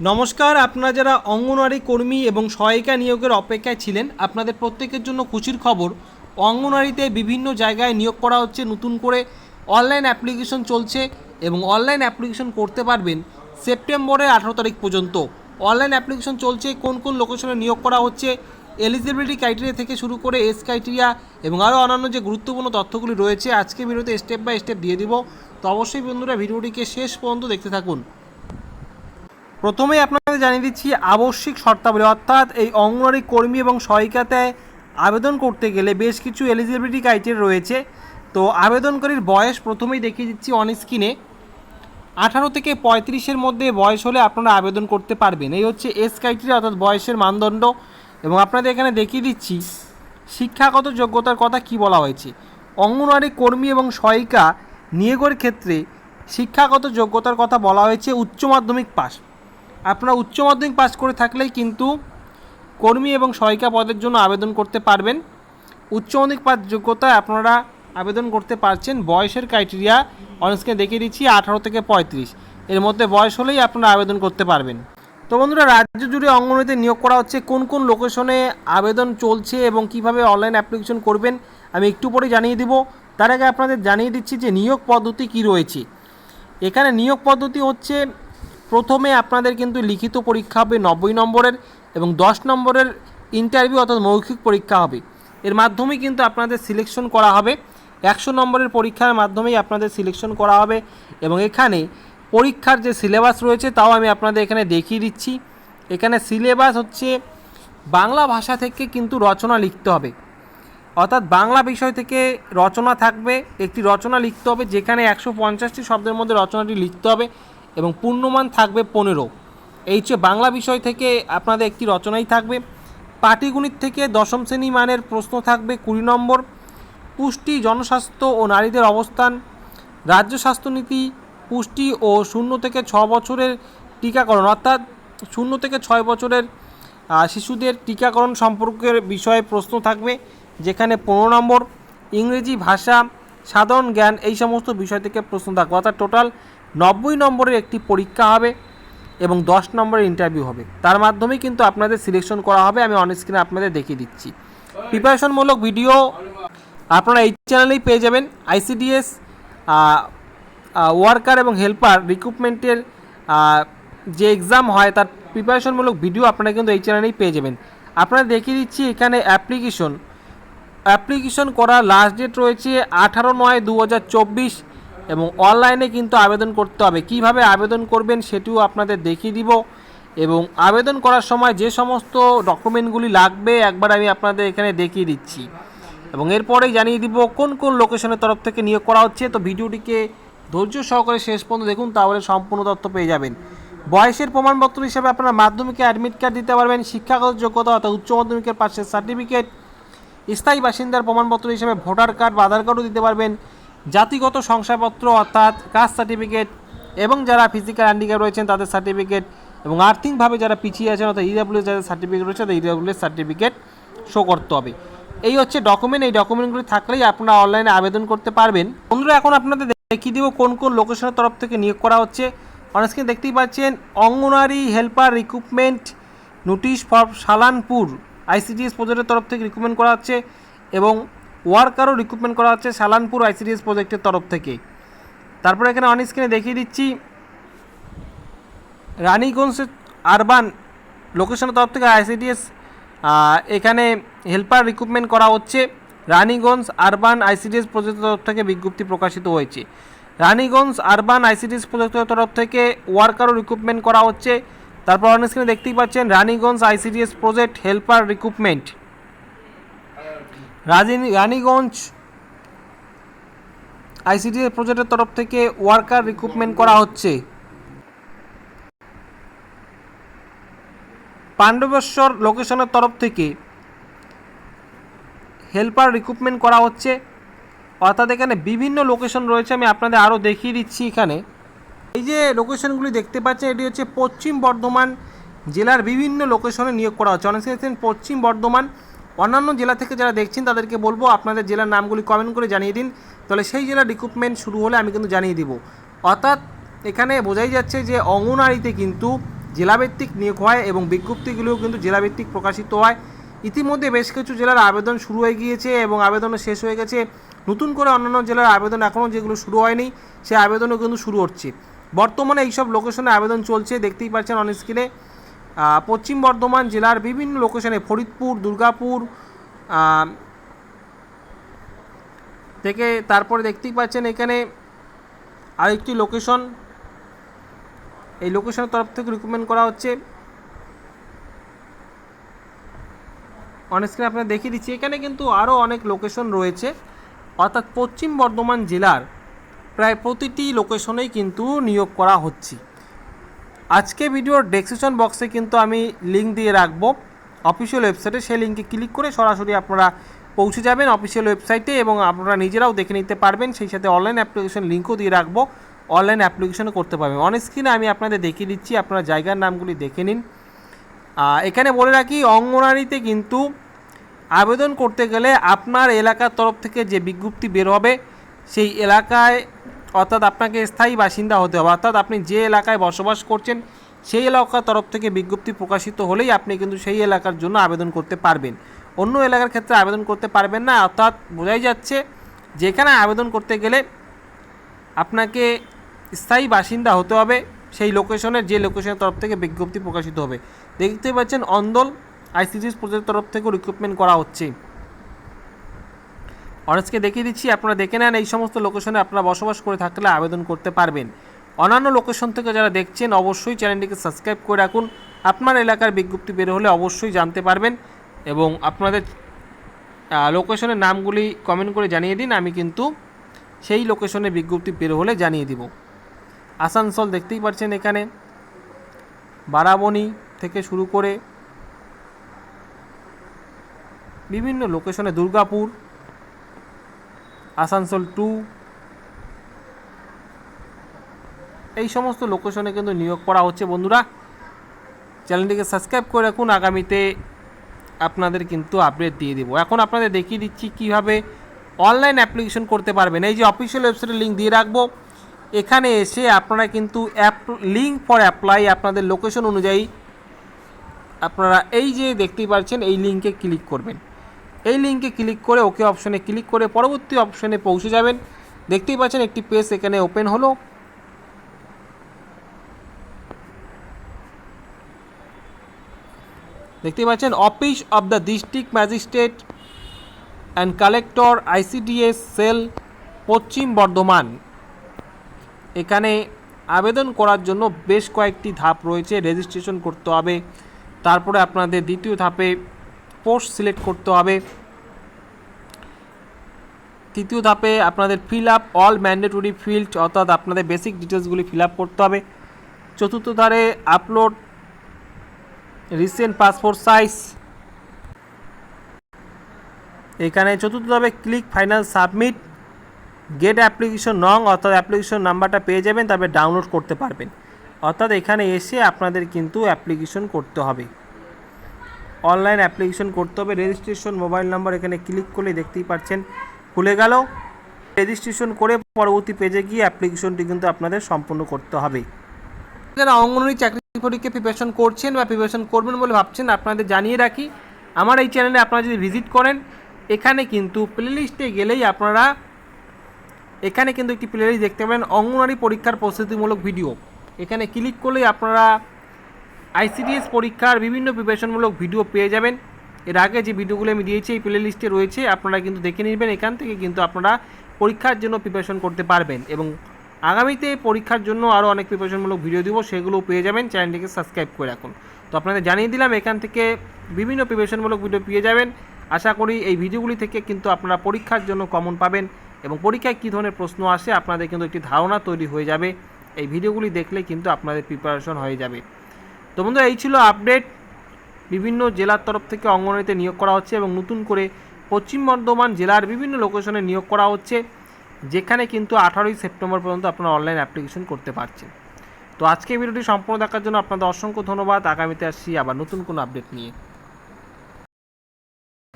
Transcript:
নমস্কার, আপনারা যারা অঙ্গনওয়াড়ি কর্মী এবং সহায়িকা নিয়োগের অপেক্ষায় ছিলেন, আপনাদের প্রত্যেকের জন্য খুশির খবর, অঙ্গনওয়াড়িতে বিভিন্ন জায়গায় নিয়োগ করা হচ্ছে, নতুন করে অনলাইন অ্যাপ্লিকেশন চলছে এবং অনলাইন অ্যাপ্লিকেশন করতে পারবেন সেপ্টেম্বরের আঠারো তারিখ পর্যন্ত। অনলাইন অ্যাপ্লিকেশন চলছে, কোন কোন লোকেশনে নিয়োগ করা হচ্ছে এলিজিবিলিটি ক্রাইটেরিয়া থেকে শুরু করে এস ক্রাইটেরিয়া এবং আরও অন্যান্য যে গুরুত্বপূর্ণ তথ্যগুলি রয়েছে আজকে ভিডিওতে স্টেপ বাই স্টেপ দিয়ে দিব। তো অবশ্যই বন্ধুরা, ভিডিওটিকে শেষ পর্যন্ত দেখতে থাকুন। প্রথমেই আপনাদের জানিয়ে দিচ্ছি, আবশ্যিক শর্তাবলী, অর্থাৎ এই অঙ্গনওয়াড়ি কর্মী এবং সহায়িকাতে আবেদন করতে গেলে বেশ কিছু এলিজিবিলিটি ক্রাইটেরিয়া রয়েছে। তো আবেদনকারীর বয়স প্রথমেই দেখিয়ে দিচ্ছি অন স্ক্রিনে আঠারো থেকে পঁয়ত্রিশের মধ্যে বয়স হলে আপনারা আবেদন করতে পারবেন। এই হচ্ছে এস ক্রাইটেরিয়া অর্থাৎ বয়সের মানদণ্ড। এবং আপনাদের এখানে দেখিয়ে দিচ্ছি, শিক্ষাগত যোগ্যতার কথা কি বলা হয়েছে? অঙ্গনওয়াড়ি কর্মী এবং সহায়িকা নিয়োগের ক্ষেত্রে শিক্ষাগত যোগ্যতার কথা বলা হয়েছে, উচ্চ মাধ্যমিক পাস আপনারা উচ্চ মাধ্যমিক পাস করে থাকলেই কিন্তু কর্মী এবং সহায়িকা পদের জন্য আবেদন করতে পারবেন। উচ্চ মাধ্যমিক পাস যোগ্যতায় আপনারা আবেদন করতে পারছেন। বয়সের ক্রাইটেরিয়া অনেককে দেখিয়ে দিচ্ছি, আঠারো থেকে পঁয়ত্রিশ। এর মধ্যে বয়স হলেই আপনারা আবেদন করতে পারবেন। তো বন্ধুরা, রাজ্য জুড়ে অঙ্গনওয়াড়িতে নিয়োগ করা হচ্ছে। কোন কোন লোকেশনে আবেদন চলছে এবং কীভাবে অনলাইন অ্যাপ্লিকেশন করবেন, আমি একটু পরে জানিয়ে দিব। তার আগে আপনাদের জানিয়ে দিচ্ছি যে নিয়োগ পদ্ধতি কি রয়েছে। এখানে নিয়োগ পদ্ধতি হচ্ছে প্রথমে আপনাদের কিন্তু লিখিত পরীক্ষা হবে নব্বই নম্বরের এবং দশ নম্বরের ইন্টারভিউ অর্থাৎ মৌখিক পরীক্ষা হবে। এর মাধ্যমে কিন্তু আপনাদের সিলেকশন করা হবে। একশো নম্বরের পরীক্ষার মাধ্যমেই আপনাদের সিলেকশন করা হবে এবং এখানে পরীক্ষার যে সিলেবাস রয়েছে তাও আমি আপনাদের এখানে দেখিয়ে দিচ্ছি। এখানে সিলেবাস হচ্ছে বাংলা ভাষা থেকে কিন্তু রচনা লিখতে হবে। অর্থাৎ বাংলা বিষয় থেকে রচনা থাকবে, একটি রচনা লিখতে হবে যেখানে একশো পঞ্চাশটি শব্দের মধ্যে রচনাটি লিখতে হবে। এবং পূর্ণমান থাকবে পনেরো। এই হচ্ছে বাংলা বিষয় থেকে আপনাদের একটি রচনাই থাকবে। পাটিগণিত থেকে দশম শ্রেণি মানের প্রশ্ন থাকবে কুড়ি নম্বর। পুষ্টি, জনস্বাস্থ্য ও নারীদের অবস্থান। রাজ্য স্বাস্থ্যনীতি পুষ্টি ও শূন্য থেকে ছ বছরের টিকাকরণ, অর্থাৎ শূন্য থেকে ছয় বছরের শিশুদের টিকাকরণ সম্পর্কের বিষয়ে প্রশ্ন থাকবে, যেখানে পনেরো নম্বর, ইংরেজি ভাষা, সাধারণ জ্ঞান এই সমস্ত বিষয় থেকে প্রশ্ন থাকবে। অর্থাৎ টোটাল নব্বই নম্বরের একটি পরীক্ষা হবে এবং দশ নম্বরের ইন্টারভিউ হবে। তার মাধ্যমেই কিন্তু আপনাদের সিলেকশন করা হবে, আমি অন স্ক্রিনে আপনাদের দেখিয়ে দিচ্ছি। প্রিপারেশনমূলক ভিডিও আপনারা এই চ্যানেলেই পেয়ে যাবেন। আইসিডিএস ওয়ার্কার এবং হেল্পার রিক্রুটমেন্টের যে এক্সাম হয়, তার প্রিপারেশনমূলক ভিডিও আপনারা কিন্তু এই চ্যানেলেই পেয়ে যাবেন। আপনারা দেখিয়ে দিচ্ছি এখানে অ্যাপ্লিকেশন অ্যাপ্লিকেশন করার লাস্ট ডেট রয়েছে আঠারো নয় দু এবং অনলাইনে কিন্তু আবেদন করতে হবে। কীভাবে আবেদন করবেন সেটিও আপনাদের দেখিয়ে দিব এবং আবেদন করার সময় যে সমস্ত ডকুমেন্টগুলি লাগবে একবার আমি আপনাদের এখানে দেখিয়ে দিচ্ছি। এবং এরপরেই জানিয়ে দিব কোন কোন লোকেশনের তরফ থেকে নিয়োগ করা হচ্ছে। তো ভিডিওটিকে ধৈর্য সহকারে শেষ পর্যন্ত দেখুন, তাহলে সম্পূর্ণ তথ্য পেয়ে যাবেন। বয়সের প্রমাণপত্র হিসেবে আপনারা মাধ্যমিকে অ্যাডমিট কার্ড দিতে পারবেন, শিক্ষাগত যোগ্যতা অর্থাৎ উচ্চ মাধ্যমিকের পাশের সার্টিফিকেট স্থায়ী বাসিন্দার প্রমাণপত্র হিসেবে ভোটার কার্ড বা আধার কার্ডও দিতে পারবেন। জাতিগত শংসাপত্র, অর্থাৎ কাস্ট সার্টিফিকেট, এবং যারা ফিজিক্যাল হ্যান্ডিক্যাপ রয়েছেন তাদের সার্টিফিকেট, এবং আর্থিকভাবে যারা পিছিয়ে আছেন, অর্থাৎ ইডাব্লিউএস যাদের সার্টিফিকেট রয়েছে, তাদের ইডাব্লিউএস সার্টিফিকেট শো করতে হবে। এই হচ্ছে ডকুমেন্ট এই ডকুমেন্টগুলি থাকলেই আপনারা অনলাইনে আবেদন করতে পারবেন। বন্ধুরা, এখন আপনাদের দেখিয়ে দিব কোন কোন লোকেশনের তরফ থেকে নিয়োগ করা হচ্ছে। অনেক দেখতেই পাচ্ছেন Anganwadi helper recruitment notice for Salanpur ICDS প্রজেক্টের তরফ থেকে রিক্রুটমেন্ট করা হচ্ছে, এবং ওয়ার্কারও রিক্রুটমেন্ট করা হচ্ছে সালানপুর আইসিডিএস প্রজেক্টের তরফ থেকে। তারপরে এখানে অন স্ক্রিনে দেখিয়ে দিচ্ছি, রানীগঞ্জ আরবান লোকেশনের তরফ থেকে আইসিডিএস এখানে হেল্পার রিক্রুটমেন্ট করা হচ্ছে। রানীগঞ্জ আরবান আইসিডিএস প্রজেক্টের তরফ থেকে বিজ্ঞপ্তি প্রকাশিত হয়েছে। রানীগঞ্জ আরবান আইসিডিএস প্রজেক্টের তরফ থেকে ওয়ার্কারও রিক্রুটমেন্ট করা হচ্ছে। তারপর অন স্ক্রিনে দেখতেই পাচ্ছেন, Raniganj ICDS project helper recruitment রাজিনী Raniganj ICDS প্রজেক্টের তরফ থেকে ওয়ার্কার রিক্রুটমেন্ট করা হচ্ছে। পাণ্ডবেশ্বর লোকেশনের তরফ থেকে হেল্পার রিক্রুটমেন্ট করা হচ্ছে। অর্থাৎ এখানে বিভিন্ন লোকেশন রয়েছে, আমি আপনাদের আরও দেখিয়ে দিচ্ছি এখানে। এই যে লোকেশনগুলি দেখতে পাচ্ছেন, এটি হচ্ছে পশ্চিম বর্ধমান জেলার বিভিন্ন লোকেশনে নিয়োগ করা হচ্ছে। অনেক পশ্চিম বর্ধমান অন্যান্য জেলা থেকে যারা দেখছেন, তাদেরকে বলব আপনাদের জেলার নামগুলি কমেন্ট করে জানিয়ে দিন। তাহলে সেই জেলার রিক্রুটমেন্ট শুরু হলে আমি কিন্তু জানিয়ে দিব। অর্থাৎ এখানে বোঝাই যাচ্ছে যে অঙ্গনারীতে কিন্তু জেলাভিত্তিক নিয়োগ হয় এবং বিজ্ঞপ্তিগুলিও কিন্তু জেলাভিত্তিক প্রকাশিত হয়। ইতিমধ্যে বেশ কিছু জেলার আবেদন শুরু হয়ে গিয়েছে এবং আবেদনও শেষ হয়ে গেছে। নতুন করে অন্যান্য জেলার আবেদন এখনও যেগুলো শুরু হয়নি সে আবেদনও কিন্তু শুরু হচ্ছে। বর্তমানে এইসব লোকেশনে আবেদন চলছে, দেখতেই পাচ্ছেন অন স্ক্রিনে পশ্চিম বর্ধমান জেলার বিভিন্ন লোকেশনে ফরিদপুর, দুর্গাপুর থেকে তারপরে দেখতেই পাচ্ছেন এখানে আরেকটি লোকেশন এই লোকেশনের তরফ থেকে রিকমেন্ড করা হচ্ছে। অনস্ক্রিনে আপনারা দেখিয়ে দিচ্ছি, এখানে কিন্তু আরও অনেক লোকেশন রয়েছে। অর্থাৎ পশ্চিম বর্ধমান জেলার প্রায় প্রতিটি লোকেশনেই কিন্তু নিয়োগ করা হচ্ছে। আজকে ভিডিওর ডেসক্রিপশন বক্সে কিন্তু আমি লিঙ্ক দিয়ে রাখব। অফিসিয়াল ওয়েবসাইটে সেই লিঙ্কে ক্লিক করে সরাসরি আপনারা পৌঁছে যাবেন অফিসিয়াল ওয়েবসাইটে এবং আপনারা নিজেরাও দেখে নিতে পারবেন। সেই সাথে অনলাইন অ্যাপ্লিকেশন লিঙ্কও দিয়ে রাখব। অনলাইন অ্যাপ্লিকেশনও করতে পারবেন। অন স্ক্রিনে আমি আপনাদের দেখিয়ে দিচ্ছি, আপনারা জায়গার নামগুলি দেখে নিন। এখানে বলে রাখি, অঙ্গনারীতে কিন্তু আবেদন করতে গেলে আপনার এলাকার তরফ থেকে যে বিজ্ঞপ্তি বের হবে, সেই এলাকায় অর্থাৎ আপনাকে স্থায়ী বাসিন্দা হতে হবে। অর্থাৎ আপনি যে এলাকায় বসবাস করছেন, সেই এলাকার তরফ থেকে বিজ্ঞপ্তি প্রকাশিত হলেই আপনি কিন্তু সেই এলাকার জন্য আবেদন করতে পারবেন। অন্য এলাকার ক্ষেত্রে আবেদন করতে পারবেন না। অর্থাৎ বোঝাই যাচ্ছে, যেখানে আবেদন করতে গেলে আপনাকে স্থায়ী বাসিন্দা হতে হবে। সেই লোকেশনের, যে লোকেশনের তরফ থেকে বিজ্ঞপ্তি প্রকাশিত হবে। দেখতে পাচ্ছেন, অন্দল আইসিডিএস প্রজেক্টের তরফ থেকেও রিক্রুটমেন্ট করা হচ্ছে। অনেজকে দেখিয়ে দিচ্ছি, আপনারা দেখে নেন এই সমস্ত লোকেশনে আপনারা বসবাস করে থাকলে আবেদন করতে পারবেন। অন্যান্য লোকেশন থেকে যারা দেখছেন, অবশ্যই চ্যানেলটিকে সাবস্ক্রাইব করে রাখুন। আপনার এলাকার বিজ্ঞপ্তি বের হলে অবশ্যই জানতে পারবেন এবং আপনাদের লোকেশনের নামগুলি কমেন্ট করে জানিয়ে দিন, আমি কিন্তু সেই লোকেশনে বিজ্ঞপ্তি বের হলে জানিয়ে দিব। আসানসোল দেখতেই পাচ্ছেন এখানে। বারাবণী থেকে শুরু করে বিভিন্ন লোকেশনে দুর্গাপুর আসানসোল টু। এই সমস্ত লোকেশনে কিন্তু নিয়োগ করা হচ্ছে বন্ধুরা। চ্যানেলটিকে সাবস্ক্রাইব করে রাখুন, আগামীতে আপনাদের কিন্তু আপডেট দিয়ে দেবো। এখন আপনাদের দেখিয়ে দিচ্ছি কীভাবে অনলাইন অ্যাপ্লিকেশন করতে পারবেন। এই যে অফিসিয়াল ওয়েবসাইটের লিঙ্ক দিয়ে রাখব। এখানে এসে আপনারা কিন্তু অ্যাপ লিঙ্ক ফর অ্যাপ্লাই আপনাদের লোকেশন অনুযায়ী আপনারা এই যে দেখতেই পাচ্ছেন, এই লিঙ্কে ক্লিক করবেন। এই লিঙ্কে ক্লিক করে ওকে অপশনে ক্লিক করে পরবর্তী অপশনে পৌঁছে যাবেন। দেখতেই পাচ্ছেন একটি পেজ এখানে ওপেন হলো। দেখতেই পাচ্ছেন, office of the district magistrate and collector ICDS cell Paschim Bardhaman. এখানে আবেদন করার জন্য বেশ কয়েকটি ধাপ রয়েছে, রেজিস্ট্রেশন করতে হবে। তারপরে আপনাদের দ্বিতীয় ধাপে পোস্ট সিলেক্ট করতে হবে। তৃতীয় ধাপে আপনাদের fill up all mandatory field অর্থাৎ আপনাদের বেসিক ডিটেলসগুলি ফিল আপ করতে হবে। চতুর্থ ধারে আপলোড রিসেন্ট পাসপোর্ট সাইজ এখানে চতুর্থ ধাপে click final submit get application নং, অর্থাৎ অ্যাপ্লিকেশন নাম্বারটা পেয়ে যাবেন তবে ডাউনলোড করতে পারবেন। অর্থাৎ এখানে এসে আপনাদের কিন্তু অ্যাপ্লিকেশন করতে হবে। অনলাইন অ্যাপ্লিকেশন করতে হবে। রেজিস্ট্রেশন মোবাইল নাম্বার এখানে ক্লিক করলে দেখতেই পাচ্ছেন, খুলে গেল। রেজিস্ট্রেশন করে পরবর্তী পেজে গিয়ে অ্যাপ্লিকেশনটি কিন্তু আপনাদের সম্পূর্ণ করতে হবে। যারা অঙ্গনওয়াড়ি চাকরি পরীক্ষা প্রিপারেশন করছেন বা প্রিপারেশন করবেন বলে ভাবছেন, আপনাদের জানিয়ে রাখি, আমার এই চ্যানেলে আপনারা যদি ভিজিট করেন, এখানে কিন্তু প্লেলিস্টে গেলেই আপনারা, এখানে কিন্তু একটি প্লেলিস্ট দেখতে পাবেন অঙ্গনওয়াড়ি পরীক্ষার প্রস্তুতিমূলক ভিডিও এখানে ক্লিক করলেই আপনারা আইসিডিএস পরীক্ষার বিভিন্ন প্রিপারেশনমূলক ভিডিও পেয়ে যাবেন। এর আগে যে ভিডিওগুলো আমি দিয়েছি, এই প্লে লিস্টে রয়েছে, আপনারা কিন্তু দেখে নেবেন। এখান থেকে কিন্তু আপনারা পরীক্ষার জন্য প্রিপারেশন করতে পারবেন এবং আগামীতে পরীক্ষার জন্য আরও অনেক প্রিপারেশনমূলক ভিডিও দিব সেগুলো পেয়ে যাবেন। চ্যানেলটিকে সাবস্ক্রাইব করে রাখুন। তো আপনাদের জানিয়ে দিলাম, এখান থেকে বিভিন্ন প্রিপারেশনমূলক ভিডিও পেয়ে যাবেন। আশা করি এই ভিডিওগুলি থেকে কিন্তু আপনারা পরীক্ষার জন্য কমন পাবেন এবং পরীক্ষায় কী ধরনের প্রশ্ন আসে, আপনাদের কিন্তু একটি ধারণা তৈরি হয়ে যাবে। এই ভিডিওগুলি দেখলে কিন্তু আপনাদের প্রিপারেশন হয়ে যাবে। তো বন্ধুরা, এই ছিল আপডেট বিভিন্ন জেলার তরফ থেকে অঙ্গনওয়াড়িতে নিয়োগ করা হচ্ছে এবং নতুন করে পশ্চিম বর্ধমান জেলার বিভিন্ন লোকেশনে নিয়োগ করা হচ্ছে, যেখানে কিন্তু আঠারোই সেপ্টেম্বর পর্যন্ত আপনারা অনলাইন অ্যাপ্লিকেশন করতে পারছেন। তো আজকে ভিডিওটি সম্পূর্ণ দেখার জন্য আপনাদের অসংখ্য ধন্যবাদ। আগামীতে আসছি আবার নতুন কোনো আপডেট নিয়ে।